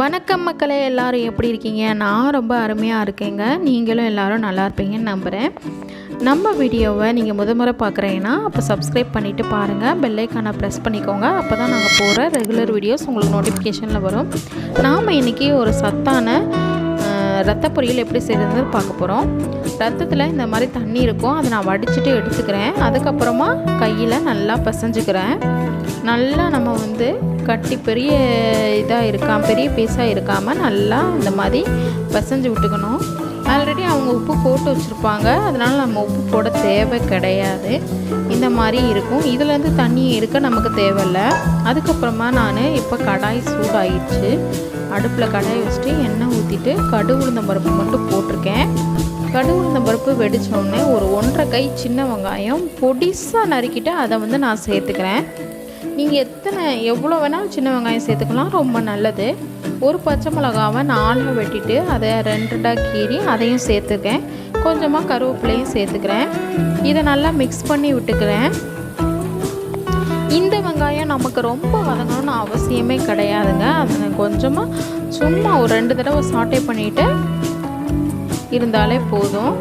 வணக்கம் மக்களே எல்லாரும் எப்படி இருக்கீங்க? நான் ரொம்ப அருமையாக இருக்கேங்க. நீங்களும் எல்லாரும் நல்லா இருப்பீங்கன்னு நம்புகிறேன் நம்ம வீடியோவை நீங்கள் முத முறை பார்க்குறீங்கன்னா அப்போ சப்ஸ்கிரைப் பண்ணிவிட்டு பாருங்கள் பெல்லைக்கானை ப்ரெஸ் பண்ணிக்கோங்க. அப்போ தான் நாங்கள் போகிற ரெகுலர் வீடியோஸ் உங்களுக்கு நோட்டிஃபிகேஷனில் வரும். நாம் இன்றைக்கி ஒரு சத்தான ரத்த பொரியல் எப்படி செய்கிறதுன்னு பார்க்க போகிறோம் ரத்தத்தில் இந்த மாதிரி தண்ணி இருக்கும். அதை நான் வடிச்சிட்டு எடுத்துக்கிறேன். அதுக்கப்புறமா கையில் நல்லா பிசைஞ்சுக்கிறேன். நல்லா நம்ம வந்து கட்டி பெரிய இதாக இருக்காம பெரிய பீஸாக இருக்காமல் நல்லா இந்த மாதிரி பசஞ்சு விட்டுக்கணும். ஆல்ரெடி அவங்க உப்பு போட்டு வச்சுருப்பாங்க. அதனால் நம்ம உப்பு போட தேவை கிடையாது. இந்த மாதிரி இருக்கும். இதுலேருந்து தண்ணி இருக்க நமக்கு தேவையில்லை. அதுக்கப்புறமா நான் இப்போ கடாய் சூடாயிடுச்சு. அடுப்பில் கடாய் வச்சுட்டு எண்ணெய் ஊற்றிட்டு கடு உளுந்த பருப்பு மட்டும் போட்டிருக்கேன். கடு உளுந்த பருப்பு வெடித்தோடனே ஒரு ஒன்றரை கை சின்ன வெங்காயம் பொடிசாக நறுக்கிட்டு அதை வந்து நான் சேர்த்துக்கிறேன். நீங்கள் எத்தனை எவ்வளோ வேணாலும் சின்ன வெங்காயம் சேர்த்துக்கலாம் ரொம்ப நல்லது. ஒரு பச்சை மிளகாவை நாலாக வெட்டிட்டு அதை ரெண்டுடாக கீறி அதையும் சேர்த்துக்கேன். கொஞ்சமாக கருவேப்பிலையும் சேர்த்துக்கிறேன். இதை நல்லா மிக்ஸ் பண்ணி விட்டுக்கிறேன். இந்த வெங்காயம் நமக்கு ரொம்ப வதங்கணும்னு அவசியமே கிடையாதுங்க. அதை கொஞ்சமாக சும்மா ஒரு ரெண்டு தடவை சாட்டை பண்ணிவிட்டு இருந்தாலே போதும்.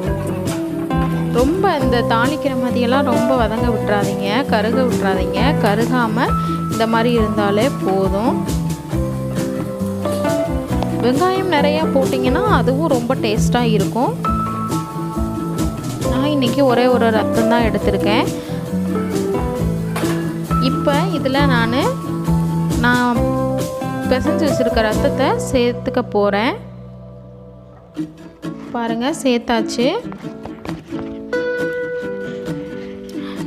ரொம்ப இந்த தாளிக்கிற மாதிரியெல்லாம் ரொம்ப வதங்க விட்டுறாதீங்க கருக விட்டுறாதீங்க. கருகாமல் இந்த மாதிரி இருந்தாலே போதும். வெங்காயம் நிறையா போட்டிங்கன்னா அதுவும் ரொம்ப டேஸ்ட்டாக இருக்கும். நான் இன்றைக்கி ஒரே ஒரு ரத்தம் தான் எடுத்திருக்கேன். இப்போ இதில் நான் நான் பிசைஞ்சு வச்சுருக்க ரத்தத்தை சேர்த்துக்க போகிறேன் பாருங்கள் சேர்த்தாச்சு.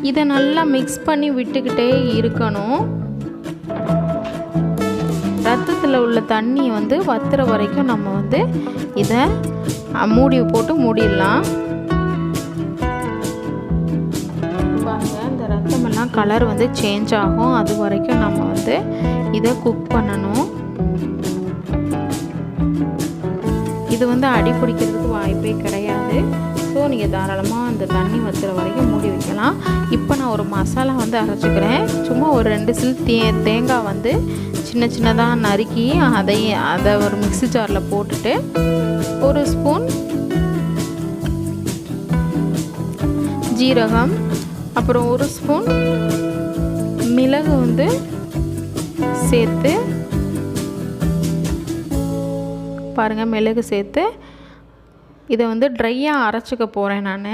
இதை நல்லா மிக்ஸ் பண்ணி விட்டுக்கிட்டே இருக்கணும். ரத்தத்தில் உள்ள தண்ணி வந்து வத்துற வரைக்கும் நம்ம வந்து இதை மூடி போட்டு மூடிடலாம். பாருங்க இந்த ரத்தமெல்லாம் கலர் வந்து சேஞ்ச் ஆகும். அது வரைக்கும் நம்ம வந்து இதை குக் பண்ணணும். இது வந்து அடி பிடிக்கிறதுக்கு வாய்ப்பே கிடையாது. ஸோ நீங்கள் தாராளமாக அந்த தண்ணி வத்துற வரைக்கும் மூடி வைக்கலாம். இப்போ நான் ஒரு மசாலா வந்து அரைச்சிக்கிறேன். சும்மா ஒரு ரெண்டு சில் தே தேங்காய் வந்து சின்ன சின்னதாக நறுக்கி அதை அதை ஒரு மிக்ஸி ஜாரில் போட்டுட்டு ஒரு ஸ்பூன் ஜீரகம் அப்புறம் ஒரு ஸ்பூன் மிளகு வந்து சேர்த்து பாருங்கள் மிளகு சேர்த்து இதை வந்து ட்ரையாக அரைச்சிக்க போகிறேன் நான்.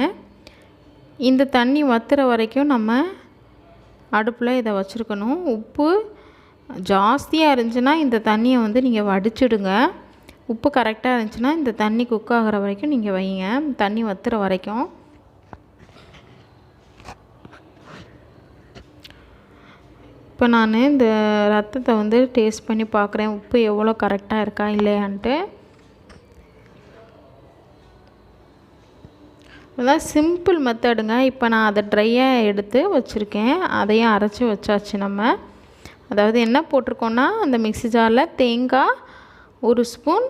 இந்த தண்ணி வத்துற வரைக்கும் நம்ம அடுப்பில் இதை வச்சுருக்கணும். உப்பு ஜாஸ்தியாக இருந்துச்சுன்னா இந்த தண்ணியை வந்து நீங்கள் வடிச்சிடுங்க. உப்பு கரெக்டாக இருந்துச்சுன்னா இந்த தண்ணி குக் ஆகிற வரைக்கும் நீங்கள் வைங்க. தண்ணி வத்துற வரைக்கும். இப்போ நான் இந்த ரத்தத்தை வந்து டேஸ்ட் பண்ணி பார்க்குறேன். உப்பு எவ்வளோ கரெக்டாக இருக்கா இல்லையான்ட்டு. அதான் சிம்பிள் மெத்தடுங்க. இப்போ நான் அதை ட்ரையாக எடுத்து வச்சுருக்கேன். அதையும் அரைச்சி வச்சாச்சு நம்ம. அதாவது என்ன போட்டிருக்கோன்னா அந்த மிக்ஸி ஜாரில் தேங்காய் ஒரு ஸ்பூன்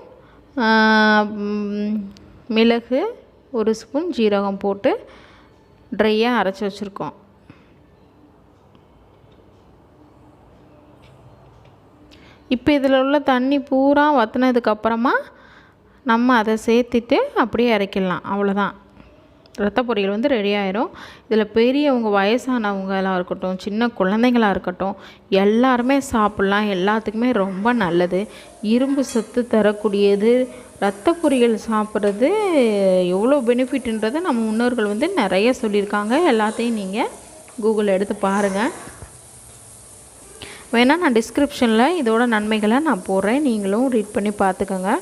மிளகு ஒரு ஸ்பூன் ஜீரகம் போட்டு ட்ரையாக அரைச்சி வச்சுருக்கோம். இப்போ இதில் உள்ள தண்ணி பூரா வற்றினதுக்கப்புறமா நம்ம அதை சேர்த்துட்டு அப்படியே இறக்கிடலாம் அவ்வளோதான். ரத்த பொரியல் வந்து ரெடி ஆயிரும். இதில் பெரியவங்க வயசானவங்களாக இருக்கட்டும் சின்ன குழந்தைங்களாக இருக்கட்டும் எல்லாருமே சாப்பிட்லாம். எல்லாத்துக்குமே ரொம்ப நல்லது. இரும்பு சத்து தரக்கூடியது. ரத்த பொரியல் சாப்பிட்றது எவ்வளோ பெனிஃபிட்ன்றதை நம்ம முன்னோர்கள் வந்து நிறைய சொல்லியிருக்காங்க. எல்லாத்தையும் நீங்கள் கூகுளில் எடுத்து பாருங்கள் வேணால் நான் டிஸ்கிரிப்ஷனில் இதோட நன்மைகளை நான் போடுறேன். நீங்களும் ரீட் பண்ணி பார்த்துக்கோங்க.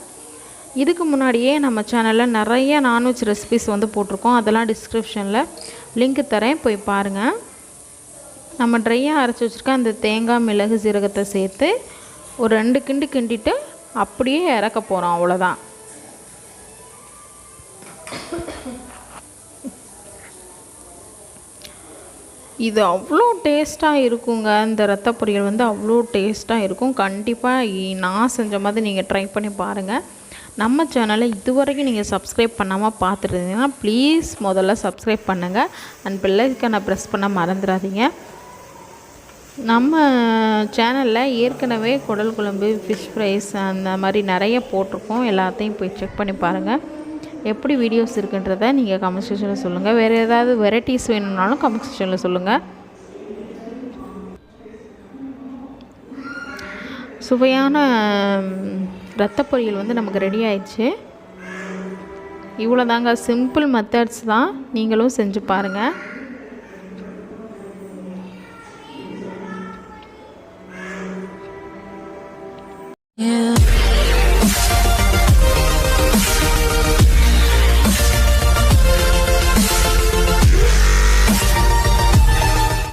இதுக்கு முன்னாடியே நம்ம சேனலில் நிறைய நான்வெஜ் ரெசிபிஸ் வந்து போட்டிருக்கோம். அதெல்லாம் டிஸ்கிரிப்ஷனில் லிங்க் தரேன். போய் பாருங்கள் நம்ம ட்ரையாக அரைச்சி வச்சுருக்க அந்த தேங்காய் மிளகு சீரகத்தை சேர்த்து ஒரு ரெண்டு கிண்டு கிண்டிட்டு அப்படியே இறக்க போகிறோம் அவ்வளோதான் இது அவ்வளோ டேஸ்ட்டாக இருக்குங்க. இந்த ரத்த பொரியல் வந்து அவ்வளோ டேஸ்ட்டாக இருக்கும். கண்டிப்பாக நான் செஞ்ச மாதிரி நீங்கள் ட்ரை பண்ணி பாருங்கள் நம்ம சேனலை இதுவரைக்கும் நீங்கள் சப்ஸ்கிரைப் பண்ணாமல் பார்த்துருந்தீங்கன்னா ப்ளீஸ் முதல்ல சப்ஸ்கிரைப் பண்ணுங்கள் அண்ட் பிள்ளைக்கான ப்ரெஸ் பண்ண மறந்துடாதீங்க. நம்ம சேனலில் ஏற்கனவே குடல் குழம்பு ஃபிஷ் ஃப்ரைஸ் அந்த மாதிரி நிறைய போட்டிருக்கோம். எல்லாத்தையும் போய் செக் பண்ணி பாருங்கள் எப்படி வீடியோஸ் இருக்குன்றதை நீங்கள் கமெண்ட் செக்ஷனில் சொல்லுங்கள் வேறு ஏதாவது வெரைட்டிஸ் வேணும்னாலும் கமெண்ட் செக்ஷனில் சொல்லுங்கள் சுவையான ரத்த பொரியல் வந்து நமக்கு ரெடி ஆயிடுச்சு. இவ்வளோ தாங்க சிம்பிள் மெத்தட்ஸ் தான் நீங்களும் செஞ்சு பாருங்கள் Yeah.